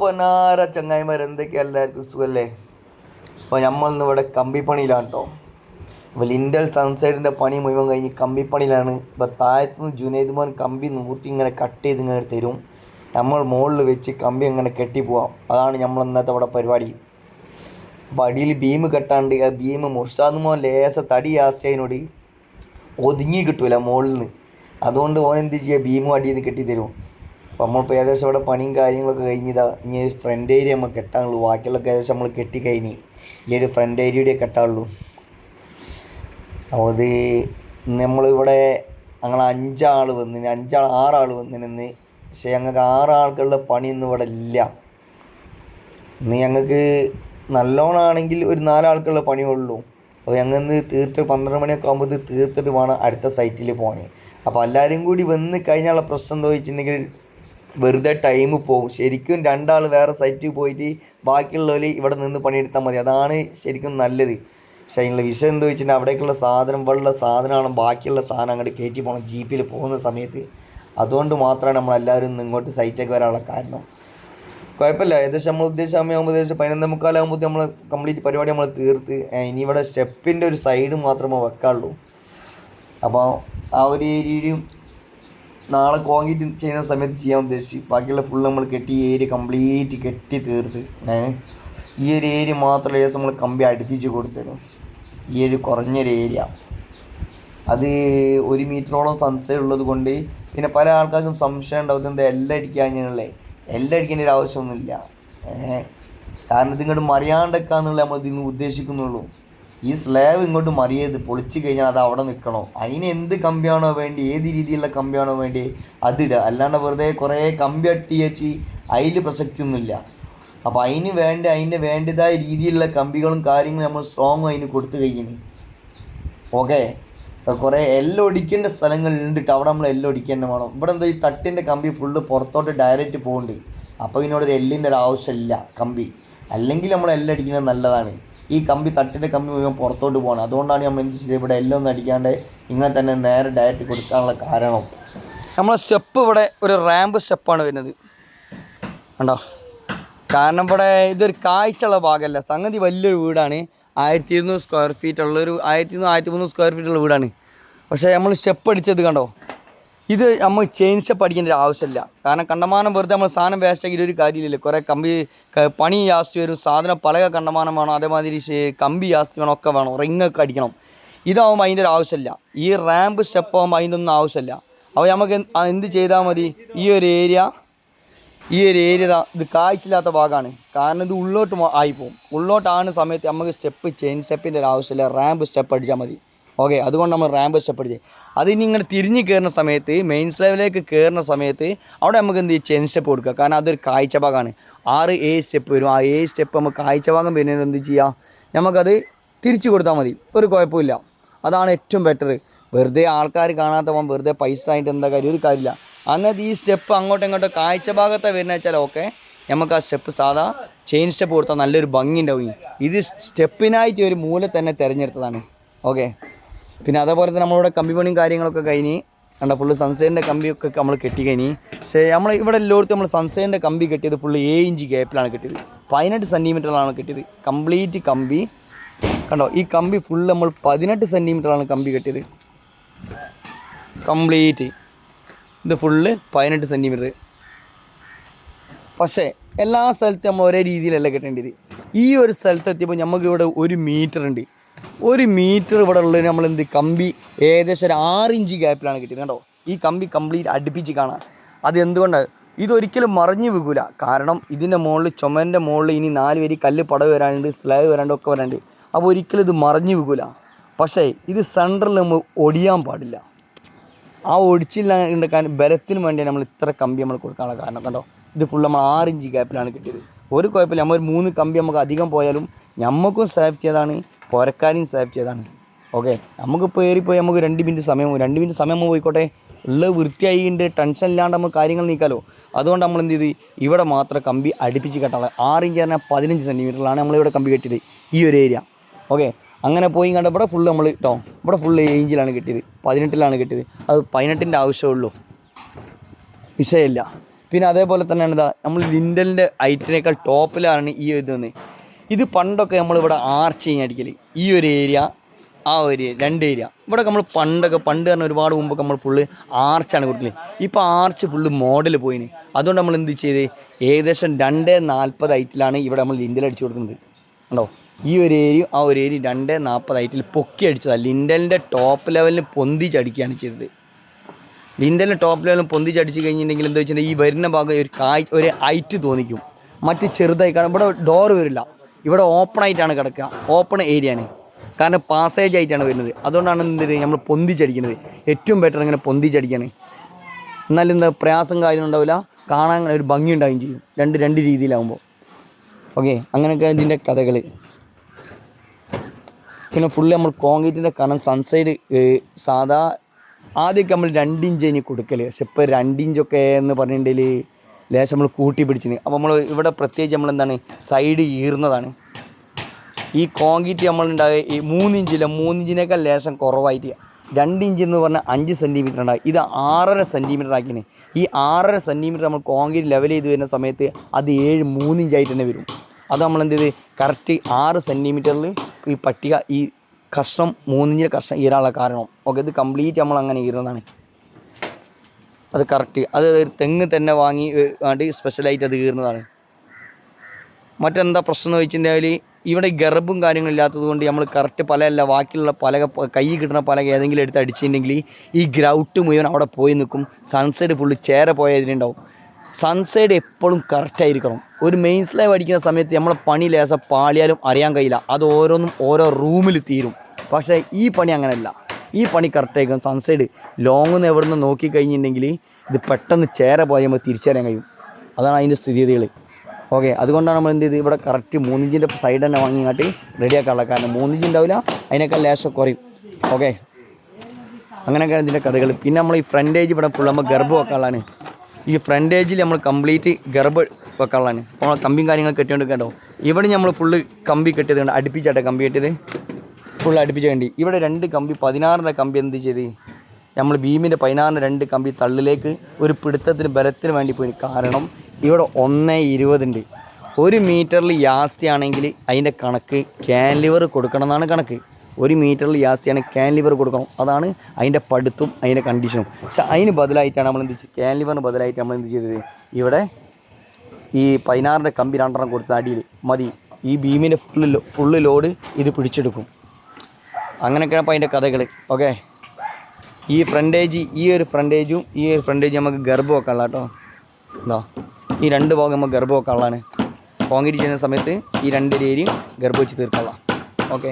പൊന്നാര ചങ്ങായിമാർ എന്തൊക്കെയാ എല്ലാവർക്കും സുഖല്ലേ? അപ്പോൾ നമ്മളിന്ന് ഇവിടെ കമ്പിപ്പണിയിലാണ് കേട്ടോ അപ്പോൾ ലിൻഡൽ സൺസൈഡിന്റെ പണി മുഴുവൻ കഴിഞ്ഞ് കമ്പിപ്പണിയിലാണ്. ഇപ്പോൾ താഴത്തുനിന്ന് ജുനൈദ് മോൻ കമ്പി നൂറ്റി ഇങ്ങനെ കട്ട് ചെയ്ത് ഇങ്ങനെ തരും. നമ്മൾ മുകളിൽ വെച്ച് കമ്പി അങ്ങനെ കെട്ടി പോവാം. അതാണ് നമ്മൾ ഇന്നത്തെ ഇവിടെ പരിപാടി. അപ്പോൾ അടിയിൽ ബീം കെട്ടാണ്ട് ആ ബീം മുർഷാദ് മോൻ ലേസ തടി ആസ്യതിനോട് ഒതുങ്ങി കിട്ടൂല മുകളിൽ നിന്ന്. അതുകൊണ്ട് ഓൻ ചെയ്യുക ബീമും അടിയിൽ നിന്ന് കെട്ടി തരും. അപ്പോൾ നമ്മളിപ്പോൾ ഏകദേശം ഇവിടെ പണിയും കാര്യങ്ങളൊക്കെ കഴിഞ്ഞതാ ഇനി ഒരു ഫ്രണ്ട് ഏരിയ നമ്മൾ കെട്ടാനുള്ളൂ. ബാക്കിയുള്ളൊക്കെ ഏകദേശം നമ്മൾ കെട്ടിക്കഴിഞ്ഞ് ഈ ഒരു ഫ്രണ്ട് ഏരിയയുടെ കെട്ടാനുള്ളൂ. അപ്പോൾ അത് നമ്മളിവിടെ ഞങ്ങൾ അഞ്ചാൾ വന്നിന് അഞ്ചാൾ ആറാൾ വന്നിന് പക്ഷേ ഞങ്ങൾക്ക് ആറാൾക്കുള്ള പണിയൊന്നും ഇവിടെ ഇല്ല. ഇന്ന് ഞങ്ങൾക്ക് നല്ലോണമാണെങ്കിൽ ഒരു നാലാൾക്കുള്ള പണിയുള്ളൂ അപ്പോൾ ഞങ്ങൾ ഇന്ന് തീർത്ത് പന്ത്രണ്ട് മണിയൊക്കെ ആകുമ്പോൾ ഇത് തീർത്തിട്ട് വേണം അടുത്ത സൈറ്റിൽ പോകാൻ അപ്പോൾ എല്ലാവരും കൂടി വന്ന് കഴിഞ്ഞാലുള്ള പ്രശ്നം എന്താ വെച്ചിട്ടുണ്ടെങ്കിൽ വെറുതെ ടൈം പോകും ശരിക്കും രണ്ടാൾ വേറെ സൈറ്റിൽ പോയിട്ട് ബാക്കിയുള്ളവർ ഇവിടെ നിന്ന് പണിയെടുത്താൽ മതി. അതാണ് ശരിക്കും നല്ലത്. പക്ഷേ അതിനുള്ള വിഷയം എന്താ വെച്ചിട്ടുണ്ടെങ്കിൽ അവിടേക്കുള്ള സാധനം വെള്ള സാധനമാണ് ബാക്കിയുള്ള സാധനം അങ്ങോട്ട് കയറ്റി പോകണം ജീപ്പിൽ പോകുന്ന സമയത്ത്. അതുകൊണ്ട് മാത്രമാണ് നമ്മളെല്ലാവരും ഇന്ന് ഇങ്ങോട്ട് സൈറ്റൊക്കെ വരാനുള്ള കാരണം. കുഴപ്പമില്ല. ഏകദേശം നമ്മൾ ഉദ്ദേശിച്ച സമയമാകുമ്പോൾ ഏകദേശം പതിനൊന്നേ മുക്കാലാകുമ്പോൾ നമ്മൾ കംപ്ലീറ്റ് പരിപാടി നമ്മൾ തീർത്ത് ഇനി ഇവിടെ സ്റ്റെപ്പിന്റെ ഒരു സൈഡ് മാത്രമേ വെക്കാറുള്ളൂ അപ്പോൾ ആ ഒരു ഏരിയയും നാളെ കോൺക്രീറ്റ് ചെയ്യുന്ന സമയത്ത് ചെയ്യാൻ ഉദ്ദേശിച്ച് ബാക്കിയുള്ള ഫുൾ നമ്മൾ കെട്ടി ഈ ഏരിയ കംപ്ലീറ്റ് കെട്ടി തീർത്ത് ഏ? ഈ ഒരു ഏരിയ മാത്രം ഏസ് നമ്മൾ കമ്പി അടുപ്പിച്ച് കൊടുത്തരും ഈ ഒരു കുറഞ്ഞൊരു ഏരിയ അത് ഒരു മീറ്ററോളം സൺസൈഡ് ഉള്ളത് കൊണ്ട് പിന്നെ പല ആൾക്കാർക്കും സംശയം ഉണ്ടാവും എന്താ എല്ലാം അടിക്കാഞ്ഞുള്ളേ എല്ലാം അടിക്കേണ്ട ഒരു ആവശ്യമൊന്നുമില്ല ഏഹ് കാരണം ഇതിങ്ങോട്ട് ഇങ്ങോട്ട് നമ്മൾ നമ്മൾ നിന്ന് ഉദ്ദേശിക്കുന്നുള്ളൂ. ഈ സ്ലാബ് ഇങ്ങോട്ട് മറിയരുത്. പൊളിച്ച് കഴിഞ്ഞാൽ അത് അവിടെ നിൽക്കണം. അതിന് എന്ത് കമ്പിയാണോ വേണ്ടി ഏത് രീതിയിലുള്ള കമ്പിയാണോ വേണ്ടി അതിടുക അല്ലാണ്ട് വെറുതെ കുറേ കമ്പി അട്ടി വെച്ച് അതിൽ പ്രസക്തിയൊന്നുമില്ല അപ്പോൾ അതിന് വേണ്ട അതിന്റെ വേണ്ടതായ രീതിയിലുള്ള കമ്പികളും കാര്യങ്ങളും നമ്മൾ സ്ട്രോങ് അതിന് കൊടുത്തു കഴിഞ്ഞു ഓക്കെ കുറേ എല്ലാം ഒടിക്കേണ്ട സ്ഥലങ്ങളുണ്ട്. അവിടെ നമ്മൾ എല്ലാം ഒടിക്കേണ്ട വേണം. ഇവിടെ എന്താ ഈ തട്ടിന്റെ കമ്പി ഫുള്ള് പുറത്തോട്ട് ഡയറക്റ്റ് പോകുന്നുണ്ട് അപ്പോൾ ഇതിനോടൊരു എല്ലിന്റെ ഒരു ആവശ്യമില്ല കമ്പി. അല്ലെങ്കിൽ നമ്മൾ എല്ലാം അടിക്കുന്നത് നല്ലതാണ്. ഈ കമ്പി തട്ടിന്റെ കമ്പി മുഴുവൻ പുറത്തോട്ട് പോകണം അതുകൊണ്ടാണ് നമ്മൾ എന്ത് ചെയ്തത്? ഇവിടെ എല്ലാം ഒന്നും അടിക്കാണ്ട് ഇങ്ങനെ തന്നെ നേരെ ഡയറ്റ് കൊടുക്കാനുള്ള കാരണം. നമ്മളെ സ്റ്റെപ്പ് ഇവിടെ ഒരു റാമ്പ് സ്റ്റെപ്പാണ് വരുന്നത്. കണ്ടോ? കാരണം ഇവിടെ ഇതൊരു കാഴ്ചയുള്ള ഭാഗമല്ല. സംഗതി വലിയൊരു വീടാണ്. ആയിരത്തി ഇരുന്നൂറ് സ്ക്വയർ ഫീറ്റ് ഉള്ളൊരു ആയിരത്തി ഇരുന്നൂറ് ആയിരത്തി മുന്നൂറ് സ്ക്വയർ ഫീറ്റ് ഉള്ള വീടാണ്. പക്ഷേ നമ്മൾ സ്റ്റെപ്പ് അടിച്ചത് കണ്ടോ? ഇത് നമ്മൾ ചെയിൻ അടിക്കേണ്ട ഒരു ആവശ്യമില്ല. കാരണം കണ്ടമാനം വെറുതെ നമ്മൾ സാധനം വേസ്റ്റ് ആക്കിയിട്ട് ഒരു കാര്യമില്ലല്ലോ. കുറേ കമ്പി പണി ജാസ്തി വരും സാധനം പലക കണ്ടമാനം വേണം അതേമാതിരി കമ്പി ജാസ്തി വേണം ഒക്കെ വേണം റിങ്ങൊക്കെ അടിക്കണം. ഇതാവുമ്പോൾ അതിന്റെ ഒരു ആവശ്യമില്ല. ഈ റാമ്പ് സ്റ്റെപ്പ് ആകുമ്പോൾ അതിന്റെ ഒന്നും ആവശ്യമില്ല. അപ്പോൾ നമുക്ക് എന്ത് ചെയ്താൽ മതി? ഈ ഒരു ഏരിയ ഈ ഒരു ഏരിയ ഇത് കാഴ്ചയില്ലാത്ത ഭാഗമാണ്. കാരണം ഇത് ഉള്ളോട്ട് ആയിപ്പോവും. ഉള്ളോട്ടാണ് സമയത്ത് നമുക്ക് സ്റ്റെപ്പ് ചെയിൻ സ്റ്റെപ്പിന്റെ ഒരു ആവശ്യമില്ല. റാമ്പ് സ്റ്റെപ്പ് അടിച്ചാൽ മതി. ഓക്കെ അതുകൊണ്ട് നമ്മൾ റാമ്പ് സ്റ്റെപ്പ് അത് ഇനി ഇങ്ങനെ തിരിഞ്ഞ് കയറുന്ന സമയത്ത് മെയിൻ സ്ലൈവിലേക്ക് കയറുന്ന സമയത്ത് അവിടെ നമുക്ക് എന്ത് ചെയ്യും? ചെയിൻ സ്റ്റെപ്പ് കൊടുക്കുക. കാരണം അതൊരു കാഴ്ച ഭാഗമാണ്. ആറ് ഏഴ് സ്റ്റെപ്പ് വരും. ആ ഏഴ് സ്റ്റെപ്പ് നമുക്ക് കാഴ്ച ഭാഗം വരുന്നത് എന്ത് ചെയ്യുക നമുക്കത് തിരിച്ചു കൊടുത്താൽ മതി. ഒരു കുഴപ്പമില്ല. അതാണ് ഏറ്റവും ബെറ്റർ വെറുതെ ആൾക്കാർ കാണാത്ത പോകാൻ വെറുതെ പൈസ ആയിട്ട് എന്താ കാര്യം? ഒരു കാര്യമില്ല. അന്നത്തെ ഈ സ്റ്റെപ്പ് അങ്ങോട്ടും ഇങ്ങോട്ടും കാഴ്ച ഭാഗത്തെ വരുന്ന വെച്ചാൽ ഓക്കെ നമുക്ക് ആ സ്റ്റെപ്പ് സാധാ ചെയിൻ സ്റ്റെപ്പ് കൊടുത്താൽ നല്ലൊരു ഭംഗി ഉണ്ടാവും. ഇത് സ്റ്റെപ്പിനായിട്ട് ഒരു മൂല തന്നെ തിരഞ്ഞെടുത്തതാണ്. ഓക്കെ പിന്നെ അതേപോലെ തന്നെ നമ്മളിവിടെ കമ്പി പണിയും കാര്യങ്ങളൊക്കെ കഴിഞ്ഞ് കണ്ട ഫുള്ള് സൺസൈന്റെ കമ്പിയൊക്കെ നമ്മൾ കെട്ടി കഴിഞ്ഞ് പക്ഷേ നമ്മൾ ഇവിടെ എല്ലായിടത്തും നമ്മൾ സൺസൈന്റെ കമ്പി കെട്ടിയത് ഫുള്ള് ഏഴ് ഇഞ്ച് ഗ്യാപ്പിലാണ് കെട്ടിയത്. പതിനെട്ട് സെന്റിമീറ്ററിലാണ് കെട്ടിയത്. കംപ്ലീറ്റ് കമ്പി. കണ്ടോ ഈ കമ്പി ഫുള്ള് നമ്മൾ പതിനെട്ട് സെന്റിമീറ്ററാണ് കമ്പി കെട്ടിയത്. കംപ്ലീറ്റ് ഇത് ഫുള്ള് പതിനെട്ട് സെന്റിമീറ്റർ പക്ഷേ എല്ലാ സ്ഥലത്തും നമ്മൾ ഒരേ രീതിയിലല്ല കെട്ടേണ്ടത്. ഈ ഒരു സ്ഥലത്ത് എത്തിയപ്പോൾ നമുക്ക് ഇവിടെ ഒരു മീറ്റർ ഉണ്ട്. ഒരു മീറ്റർ ഇവിടെ ഉള്ളത് നമ്മൾ എന്ത് കമ്പി ഏകദേശം ഒരു ആറ് ഇഞ്ച് ഗ്യാപ്പിലാണ് കിട്ടിയത്. കേട്ടോ ഈ കമ്പി കംപ്ലീറ്റ് അടുപ്പിച്ച് കാണാം. അത് എന്തുകൊണ്ടാണ് ഇതൊരിക്കലും മറിഞ്ഞു വീകൂല. കാരണം ഇതിന്റെ മുകളിൽ ചുമന്റെ മുകളിൽ ഇനി നാല് വരി കല്ല് പടവ് വരാനുണ്ട് സ്ലാബ് വരാണ്ട് ഒക്കെ വരാനുണ്ട്. അപ്പോൾ ഒരിക്കലും ഇത് മറിഞ്ഞു വീകൂല. പക്ഷേ ഇത് സെന്ററിൽ നമ്മൾ ഒടിയാൻ പാടില്ല. ആ ഒടിച്ചില്ല ഉണ്ടാക്കാൻ ബലത്തിന് വേണ്ടിയാണ് നമ്മൾ ഇത്ര കമ്പി നമ്മൾ കൊടുക്കാനുള്ള കാരണം. കണ്ടോ? ഇത് ഫുൾ നമ്മൾ ആറ് ഇഞ്ച് ഗ്യാപ്പിലാണ് കിട്ടിയത്. ഒരു കുഴപ്പമില്ല. നമ്മൾ മൂന്ന് കമ്പി നമുക്ക് അധികം പോയാലും നമുക്കും സേഫ്റ്റി ചെയ്താണ് പുരക്കാരെയും സേവ് ചെയ്താണ്. ഓക്കെ നമുക്കിപ്പോൾ ഏറിപ്പോയി നമുക്ക് രണ്ട് മിനിറ്റ് സമയം രണ്ട് മിനിറ്റ് സമയം പോയിക്കോട്ടെ. ഉള്ളത് വൃത്തിയായിണ്ട് ടെൻഷൻ ഇല്ലാണ്ട് നമുക്ക് കാര്യങ്ങൾ നീക്കാലോ. അതുകൊണ്ട് നമ്മൾ എന്ത് ചെയ്ത് ഇവിടെ മാത്രം കമ്പി അടുപ്പിച്ച് കെട്ടാളെ ആറ് ഇഞ്ച് പറഞ്ഞാൽ പതിനഞ്ച് സെന്റിമീറ്ററിലാണ് നമ്മളിവിടെ കമ്പി കെട്ടിയത് ഈ ഒരു ഏരിയ ഓക്കെ അങ്ങനെ പോയി കണ്ട ഇവിടെ ഫുള്ള് നമ്മൾ കേട്ടോ ഇവിടെ ഫുള്ള് ഏഞ്ചിലാണ് കിട്ടിയത് പതിനെട്ടിലാണ് കിട്ടിയത്. അത് പതിനെട്ടിന്റെ ആവശ്യമുള്ളൂ. വിഷയമില്ല. പിന്നെ അതേപോലെ തന്നെയാണ് ഇതാ നമ്മൾ ലിൻഡലിന്റെ ഐറ്റിനേക്കാൾ ടോപ്പിലാണ് ഈ ഇത് ഇത് പണ്ടൊക്കെ നമ്മളിവിടെ ആർച്ച് ചെയ്യാൻ അടിക്കൽ ഈ ഒരു ഏരിയ ആ ഒരു രണ്ട് ഏരിയ ഇവിടെ നമ്മൾ പണ്ടൊക്കെ പണ്ട് തന്നെ ഒരുപാട് മുമ്പൊക്കെ നമ്മൾ ഫുള്ള് ആർച്ചാണ് കൊടുക്കൽ. ഇപ്പോൾ ആർച്ച് ഫുള്ള് മോഡൽ പോയിന്. അതുകൊണ്ട് നമ്മൾ എന്ത് ചെയ്ത്? ഏകദേശം രണ്ട് നാൽപ്പത് ഐറ്റിലാണ് ഇവിടെ നമ്മൾ ലിൻഡൽ അടിച്ചു കൊടുക്കുന്നത്. ഉണ്ടോ ഈ ഒരു ഏരിയ ആ ഒരു ഏരിയ രണ്ട് നാൽപ്പത് ഐറ്റിൽ പൊക്കി അടിച്ചതാണ് ലിൻഡലിന്റെ ടോപ്പ് ലെവലിൽ പൊന്തിച്ചടിക്കുകയാണ് ചെയ്തത്. ലിൻഡലിന്റെ ടോപ്പ് ലെവലിൽ പൊന്തിച്ചടിച്ച് കഴിഞ്ഞിട്ടുണ്ടെങ്കിൽ എന്താ വെച്ചിട്ടുണ്ടെങ്കിൽ ഈ വരുന്ന ഭാഗം ഒരു കായ് ഒരു ഐറ്റ് തോന്നിക്കും. മറ്റ് ചെറുതായി കാരണം ഇവിടെ ഡോർ വരില്ല. ഇവിടെ ഓപ്പൺ ആയിട്ടാണ് കിടക്കുക. ഓപ്പൺ ഏരിയ ആണ്. കാരണം പാസേജ് ആയിട്ടാണ് വരുന്നത്. അതുകൊണ്ടാണ് എന്ത് നമ്മൾ പൊന്തിച്ചടിക്കുന്നത് ഏറ്റവും ബെറ്റർ ഇങ്ങനെ പൊന്തിച്ചടിക്കാണ്. എന്നാലും എന്താ പ്രയാസം കാര്യം ഉണ്ടാവില്ല. കാണാൻ ഒരു ഭംഗി ഉണ്ടാവുകയും ചെയ്യും. രണ്ട് രണ്ട് രീതിയിലാവുമ്പോൾ. ഓക്കെ അങ്ങനെയൊക്കെ ഇതിന്റെ കഥകൾ. പിന്നെ ഫുള്ള് നമ്മൾ കോൺക്രീറ്റിന്റെ കാരണം സൺസൈഡ് സാധാ ആദ്യമൊക്കെ നമ്മൾ രണ്ടിഞ്ച് ഇനി കൊടുക്കൽ പക്ഷെ ഇപ്പോൾ രണ്ടിഞ്ചൊക്കെ എന്ന് പറഞ്ഞിട്ടുണ്ടെങ്കിൽ ലേശം നമ്മൾ കൂട്ടി പിടിച്ചിന് അപ്പോൾ നമ്മൾ ഇവിടെ പ്രത്യേകിച്ച് നമ്മൾ എന്താണ് സൈഡ് ഈർന്നതാണ് ഈ കോൺക്രീറ്റ് നമ്മളുണ്ടാകുക ഈ മൂന്നിഞ്ചില്ല മൂന്നിഞ്ചിനേക്കാൾ ലേശം കുറവായിട്ട് രണ്ട് ഇഞ്ച് എന്ന് പറഞ്ഞാൽ അഞ്ച് സെന്റിമീറ്റർ ഉണ്ടാകും ഇത് ആറര സെന്റിമീറ്റർ ആക്കിയാണ് ഈ ആറര സെന്റിമീറ്റർ നമ്മൾ കോൺക്രീറ്റ് ലെവൽ ചെയ്ത് വരുന്ന സമയത്ത് അത് ഏഴ് മൂന്നിഞ്ചായിട്ട് തന്നെ വരും. അത് നമ്മൾ എന്ത് ചെയ്ത് കറക്റ്റ് ആറ് സെന്റിമീറ്ററിൽ ഈ പട്ടിക ഈ കഷ്ണം മൂന്നിഞ്ചിന്റെ കഷ്ണം ഈരാനുള്ള കാരണം. ഓക്കെ ഇത് കംപ്ലീറ്റ് നമ്മൾ അങ്ങനെ ഈരുന്നതാണ് അത് കറക്റ്റ് അത് തെങ്ങ് തന്നെ വാങ്ങി വേണ്ടി സ്പെഷ്യലായിട്ട് അത് കീറുന്നതാണ്. മറ്റെന്താ പ്രശ്നം എന്ന് വെച്ചിട്ടുണ്ടെങ്കിൽ ഇവിടെ ഗർഭും കാര്യങ്ങളും ഇല്ലാത്തത് കൊണ്ട് നമ്മൾ കറക്റ്റ് പലയല്ല ബാക്കിയുള്ള പലക കൈ കിട്ടുന്ന പലക ഏതെങ്കിലും എടുത്ത് അടിച്ചിട്ടുണ്ടെങ്കിൽ ഈ ഗ്രൗട്ട് മുഴുവൻ അവിടെ പോയി നിൽക്കും. സൺസൈഡ് ഫുള്ള് ചേര പോയതിനുണ്ടാവും സൺസൈഡ് എപ്പോഴും കറക്റ്റായിരിക്കണം ഒരു മെയിൻ സ്ലൈവ് അടിക്കുന്ന സമയത്ത് നമ്മൾ പണി ലേസ പാളിയാലും അറിയാൻ കഴിയില്ല. അത് ഓരോന്നും ഓരോ റൂമിൽ തീരും. പക്ഷേ ഈ പണി അങ്ങനെയല്ല. ഈ പണി കറക്റ്റായിരിക്കും സൺസൈഡ് ലോങ് നിന്ന് എവിടെ നിന്ന് നോക്കിക്കഴിഞ്ഞിട്ടുണ്ടെങ്കിൽ ഇത് പെട്ടെന്ന് ചേര പോയാൽ നമുക്ക് തിരിച്ചറിയാൻ കഴിയും. അതാണ് അതിന്റെ സ്ഥിതിഗതികൾ. ഓക്കെ അതുകൊണ്ടാണ് നമ്മൾ എന്ത് ചെയ്ത് ഇവിടെ കറക്റ്റ് മൂന്നിഞ്ചിന്റെ സൈഡ് തന്നെ വാങ്ങിങ്ങാട്ട് റെഡിയാക്കാനുള്ള കാരണം. മൂന്നിഞ്ച് ഉണ്ടാവില്ല അതിനേക്കാൾ ലേശം കുറയും. ഓക്കെ അങ്ങനെയൊക്കെ ഇതിന്റെ കഥകൾ. പിന്നെ നമ്മൾ ഈ ഫ്രണ്ടേജ് ഇവിടെ ഫുൾ നമ്മൾ ഗർഭം വെക്കാനുള്ളതാണ്. ഈ ഫ്രണ്ടേജിൽ നമ്മൾ കംപ്ലീറ്റ് ഗർഭ വെക്കാനുള്ളതാണ്. അപ്പോൾ കമ്പിയും കാര്യങ്ങൾ കെട്ടിക്കൊണ്ട് കേട്ടോ ഇവിടെ നമ്മൾ ഫുള്ള് കമ്പി കെട്ടിയത് അടുപ്പിച്ചാട്ടെ കമ്പി കെട്ടിയത്. ഫുൾ അടുപ്പിച്ച് വേണ്ടി ഇവിടെ രണ്ട് കമ്പി പതിനാറിന്റെ കമ്പി എന്ത് ചെയ്ത്? നമ്മൾ ഭീമിന്റെ പതിനാറിന്റെ രണ്ട് കമ്പി തള്ളിലേക്ക് ഒരു പിടുത്തത്തിന് ബലത്തിന് വേണ്ടി പോയി. കാരണം ഇവിടെ ഒന്ന് ഇരുപതുണ്ട് ഒരു മീറ്ററിൽ യാസ്തിയാണെങ്കിൽ അതിന്റെ കണക്ക് ക്യാൻലിവർ കൊടുക്കണം എന്നാണ് കണക്ക്. ഒരു മീറ്ററിൽ യാസ്തിയാണെങ്കിൽ ക്യാൻലിവർ കൊടുക്കണം. അതാണ് അതിന്റെ പടുത്തും അതിന്റെ കണ്ടീഷനും പക്ഷെ അതിന് ബദലായിട്ടാണ് നമ്മൾ എന്ത് ചെയ്തത്? ക്യാൻലിവറിന് ബദലായിട്ട് നമ്മൾ എന്ത് ചെയ്തത്? ഇവിടെ ഈ പതിനാറിന്റെ കമ്പി രണ്ടെണ്ണം കൊടുത്ത അടിയിൽ മതി. ഈ ഭീമിന്റെ ഫുള്ള് ഫുള്ള് ലോഡ് ഇത് പിടിച്ചെടുക്കും. അങ്ങനെയൊക്കെയാണ് അപ്പോൾ അതിന്റെ കഥകൾ ഓക്കെ ഈ ഫ്രണ്ടേജ് ഈ ഒരു ഫ്രണ്ടേജും ഈ ഒരു ഫ്രണ്ടേജ് നമുക്ക് ഗർഭം വെക്കാനുള്ള കേട്ടോ. എന്തോ ഈ രണ്ട് ഭാഗം നമുക്ക് ഗർഭം വെക്കാനുള്ളതാണ് കോൺക്രീറ്റ് ചെയ്യുന്ന സമയത്ത് ഈ രണ്ട് രീതിയും ഗർഭം വെച്ച് തീർക്കാനുള്ള ഓക്കെ